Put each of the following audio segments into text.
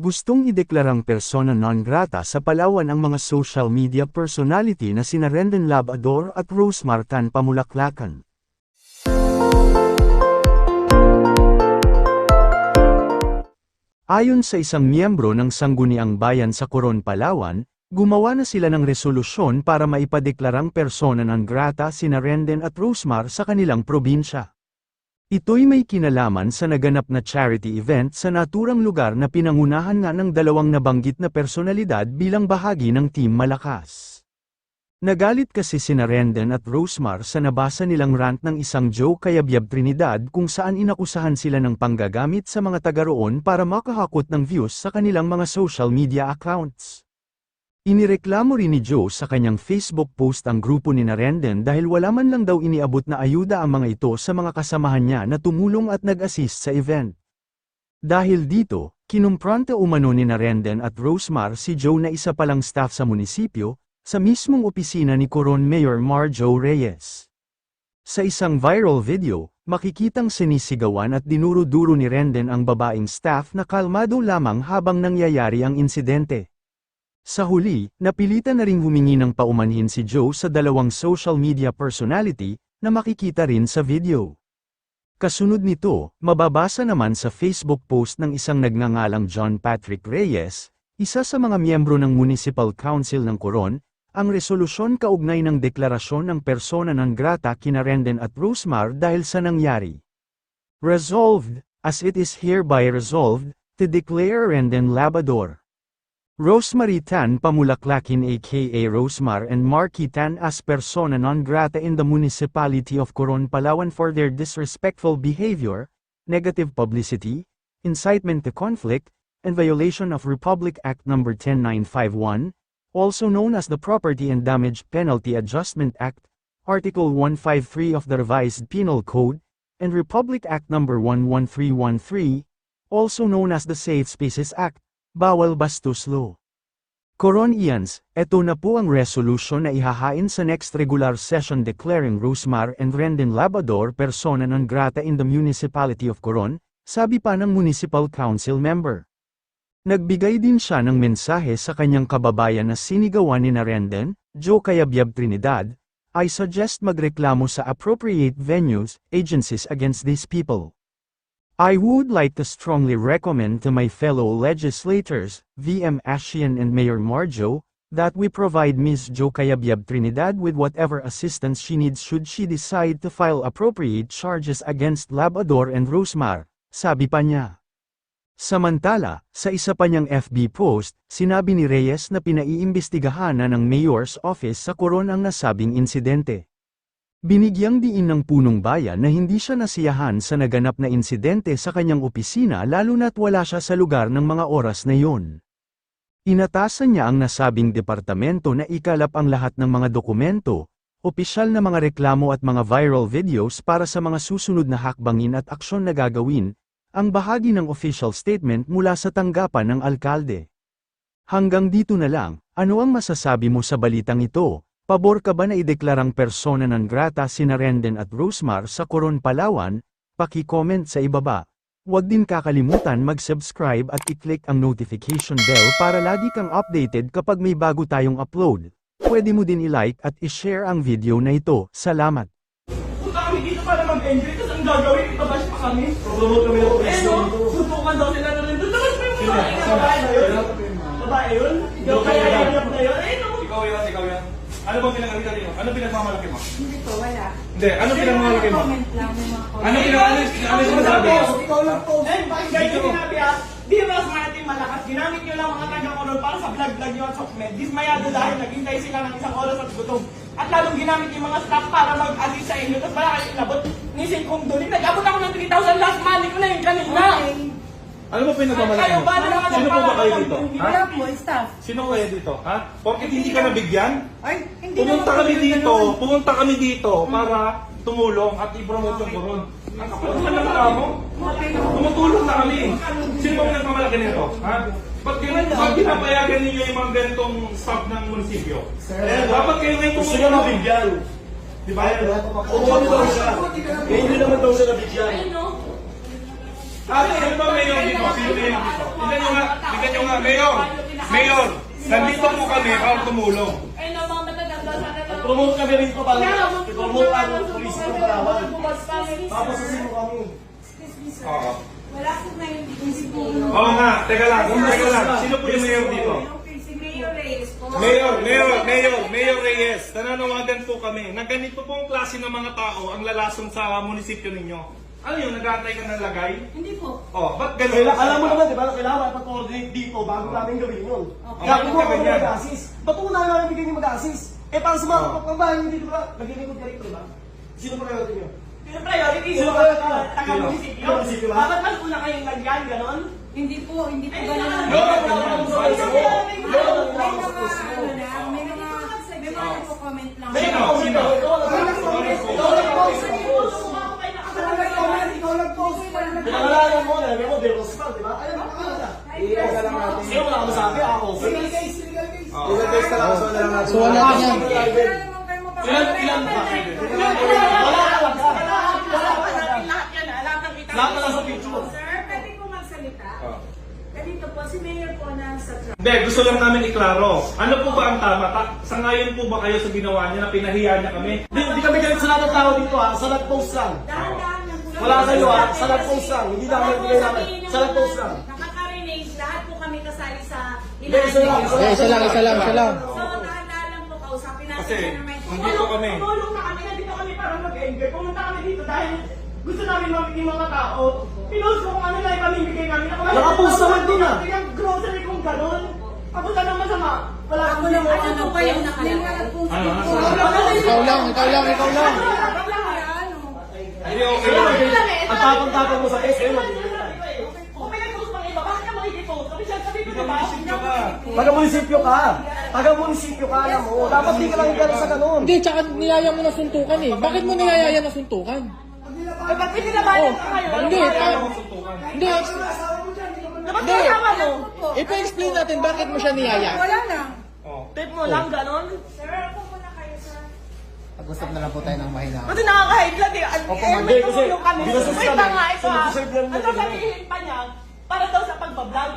Gustong ideklarang persona non grata sa Palawan ang mga social media personality na sina Rendon Labador at Rose Martan Pamulaklakan. Ayon sa isang miyembro ng Sangguniang Bayan sa Coron, Palawan, gumawa na sila ng resolusyon para maipadeklarang persona non grata sina Renden at Rosemar sa kanilang probinsya. Ito'y may kinalaman sa naganap na charity event sa naturang lugar na pinangunahan nga ng dalawang nabanggit na personalidad bilang bahagi ng Team Malakas. Nagalit kasi sina Renden at Rosemar sa nabasa nilang rant ng isang Joe Kayabyab Trinidad kung saan inakusahan sila ng panggagamit sa mga taga roon para makahakot ng views sa kanilang mga social media accounts. Inireklamo rin ni Joe sa kanyang Facebook post ang grupo ni Narenden dahil wala man lang daw iniabot na ayuda ang mga ito sa mga kasamahan niya na tumulong at nag-assist sa event. Dahil dito, kinumprante umano ni Narenden at Rosemar si Joe na isa palang staff sa munisipyo, sa mismong opisina ni Coron Mayor Marjo Reyes. Sa isang viral video, makikitang sinisigawan at dinuro-duro ni Renden ang babaeng staff na kalmado lamang habang nangyayari ang insidente. Sa huli, napilitan na ring humingi ng paumanhin si Joe sa dalawang social media personality, na makikita rin sa video. Kasunod nito, mababasa naman sa Facebook post ng isang nagngangalang John Patrick Reyes, isa sa mga miyembro ng Municipal Council ng Coron, ang resolusyon kaugnay ng deklarasyon ng persona non grata kina Renden at Rosemar dahil sa nangyari. Resolved, as it is hereby resolved, to declare Renden Labador. Rosemary Tan Pamulaklakin aka Rosemar and Marky Tan as persona non grata in the municipality of Coron Palawan for their disrespectful behavior, negative publicity, incitement to conflict, and violation of Republic Act No. 10951, also known as the Property and Damage Penalty Adjustment Act, Article 153 of the Revised Penal Code, and Republic Act No. 11313, also known as the Safe Spaces Act, Bawal Bastos Law. Coron Ians, eto na po ang resolution na ihahain sa next regular session declaring Rosemar and Rendon Labador persona non grata in the municipality of Coron, sabi pa ng Municipal Council member. Nagbigay din siya ng mensahe sa kanyang kababayan na sinigawan ni Narenden, Joe Kayabyab Trinidad, I suggest magreklamo sa appropriate venues, agencies against these people. I would like to strongly recommend to my fellow legislators, VM Ashian and Mayor Marjo, that we provide Ms. Jo Kayabyab Trinidad with whatever assistance she needs should she decide to file appropriate charges against Labador and Rosemar, sabi pa niya. Samantala, sa isa pa niyang FB post, sinabi ni Reyes na pinaiimbestigahan na ng Mayor's Office sa Coron ang nasabing insidente. Binigyang diin ng punong bayan na hindi siya nasiyahan sa naganap na insidente sa kanyang opisina lalo na't wala siya sa lugar ng mga oras na iyon. Inatasan niya ang nasabing departamento na ikalap ang lahat ng mga dokumento, opisyal na mga reklamo at mga viral videos para sa mga susunod na hakbangin at aksyon na gagawin, ang bahagi ng official statement mula sa tanggapan ng alkalde. Hanggang dito na lang, ano ang masasabi mo sa balitang ito? Pabor ka ba na ideklarang persona non grata sina Renden at Rosemar sa Coron, Palawan? Paki-comment sa ibaba. Huwag din kakalimutan mag-subscribe at i-click ang notification bell para lagi kang updated kapag may bago tayong upload. Pwede mo din i-like at i-share ang video na ito. Salamat! Punta kami dito para mag-enjoy, tapos ang gagawin, ipabash pa kami. Promote kami ng Eh police no, dito. susukan daw sila na rin. Tapos may mga babae na babae na yun. Babae yun? Yung kaya iyak na yun? Eh no. Ikaw yan, ikaw yan. Ano bang pinagalitan niyo? Ano pinagmamalaki mo? Hindi po, wala. Hindi, ano pinagmamalaki mo? Comment lang yung mga comment. Ano pinag ano, ano sinasabi mo? Ikaw lang po. Eh, pakinggan nyo sinabi ah. Di mas marating malakas. Ginamit nyo lang mga taga-koron para sa vlog-vlog nyo at sokmed. Dismayado dahil naghintay sila ng isang oras at gutom. At lalong ginamit yung mga staff para mag-assist sa inyo. Tapos wala kayo inabot. Nisin kong dulit. Nag-abot ako ng 3,000 last money Ano ba pinagmamalaki Kayo mo? ba naman Sino po ba kayo dito? Ha? Wala po, staff. Sino kayo dito? Ha? Porkit hindi ka nabigyan? Ay, hindi Pumunta kami dito, pumunta kami dito para tumulong at i-promote yung koron. Ano ka lang mo? Tumutulong na kami. Sino ba pinagmamalaki nito? Ha? Ba't ganun, ba't pinapayagan ninyo yung mga ganitong staff ng munisipyo? Eh, dapat kayo ngayon Gusto tumulong. niya mabigyan. Di ba? Oo, ano daw siya? Hindi naman daw siya nabigyan. Ay no. Ah, sino ba mayor dito? Sino mayor dito? Tingnan nyo nga, tingnan nyo nga, mayor. Mayor, nandito po kami para tumulong. Eh, no, mga matatanda sa kanila. Promote kami rin ko para promote ang police ng Palawan. Bukas kami. Tapos susin mo kami. Excuse me, sir. Oo. Wala po dito si Oo nga, teka lang, teka lang. Sino po yung mayor dito? Mayor, Mayor, Mayor, Mayor Reyes, nananawagan po kami na ganito pong klase ng mga tao ang lalason sa munisipyo ninyo. Ano yun, nag-aantay ka ng lagay? Hindi po. Oh, ba't ganun? Kailan, alam mo naman, di ba, na kailangan mag-coordinate dito bago namin gawin yun. Okay. Kaya kung ako mag-assist, ba't kung namin namin bigyan yung mag-assist? Eh, para sa mga kapagbahay nyo dito ba, naglilingkod ka rito, di ba? Sino pa kayo nyo? Yung priority, Sino yung kayo? Sino? Munisipyo? Bakit mas una kayong lagyan, ganon? Hindi po, hindi po Ay, ganun. no, no, no, no, no, May no, mga, no, may mga, ano na, may mga, may mga nagko-comment lang. Sino? Sino? Ikaw nag-post! Ikaw nag-comment! Ikaw nag-post! Pinangalanan mo, alam mo, De Rosman, di ba? Ayun, makakala. Iyaga lang natin. Sino wala masabi? Ako. Legal case, legal case. Legal case na lang, so wala lang natin. So, wala natin yan. Ilan, ilan ba? Wala talaga. Wala talaga. Lahat yan, ah, lahat ng kita. Lahat na lang sa picture. Sir, pwede po magsalita. Oh. Ganito po, si Mayor po na sa truck. Hindi, gusto lang namin iklaro. Ano po ba ang tama? Ta- sangayon po ba kayo sa ginawa niya na pinahiya niya kami? Hindi, hindi kami galit sa lahat ng tao dito ha. Sa nag-post lang. Dahan-dahan lang. Wala kayo, ha? Sa nag-post lang. Hindi namin bigay namin. Sa nag-post lang. Nakaka-relate, lahat po kami kasali sa Hindi, isa lang. Isa lang, isa lang, isa lang. So, dahan-dahan lang po kausapin natin Kasi, na nandito kami. Tumulong na kami, nandito kami para mag-enjoy. Pumunta kami dito dahil gusto namin mabigyan mga tao. Pinost ko kung ano lang ipamimigay namin. Lang- Nakapost naman dun, ah. Yung grocery kong ganon. Ako lang masama. Wala Ako lang, ano pa yung nakalagay? Ano, ano? Ikaw lang, ikaw lang, ikaw lang. Hindi, okay lang. Ang tapang-tapang mo sa SM. Kung may nag-post pang iba, bakit ka makikipost? Sabi siya, sabi ko diba? Taga-munisipyo ka. Taga-munisipyo ka, alam mo. Dapat di ka lang galit sa ganun. Hindi, tsaka niyaya mo na suntukan eh. Bakit mo niyayaya na suntukan? Eh, ba't pinilabayan ka ngayon? Hindi, pa, hindi, Dapat Hindi. kasama mo? ipa-explain natin bakit mo siya niyaya. Wala na. Oh. Tape mo lang, ganon. Sir, ako muna kayo, sir. Pag-usap na lang po tayo ng mahina. Kasi nakaka-high eh. Al- Opo, eh, ma'am. may Hindi, kasi tumulong kami. binasos Wait kami. lang nga, ito ah. nag-deserve lang Ano nila. sabihin pa niya? Para daw sa pagbablog.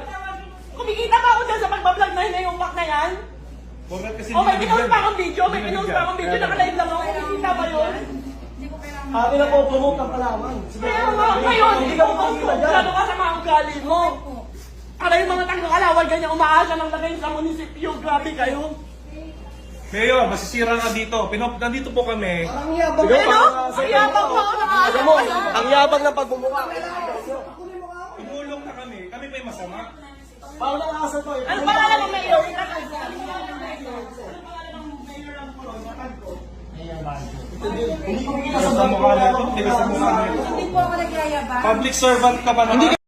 Kumikita pa ako dyan sa pagbablog na hinayumak na yan. Bakit kasi Oh, may hindi pinost pa nabigyan? akong video. May pinost pa akong video. Nakalive lang ako. Kumikita pa yun. Hindi ko kailangan. Atin na po promote ng Palawan. Sige, Kaya nga, ngayon, Hindi ka ko makikita dyan. Ka sa mga ugali mo. Para yung mga taga-kalawal, ganyan umaasa ng lagay sa munisipyo. Grabe kayo. Mayor, masisira ka dito. Pinop, nandito po kami. Ang yabang. Eh, no? Ang yabang mo. Alam mo, ang yabang ng pagmumukha. Tumulong na kami. Kami pa yung masama. Paano nakaasa to? Ano pangalan mo, Mayor? Hindi ko makikita sa mukha na ito. Tigas sa mukha na ito. Hindi po ako nagyayabang. Public servant ka ba naman?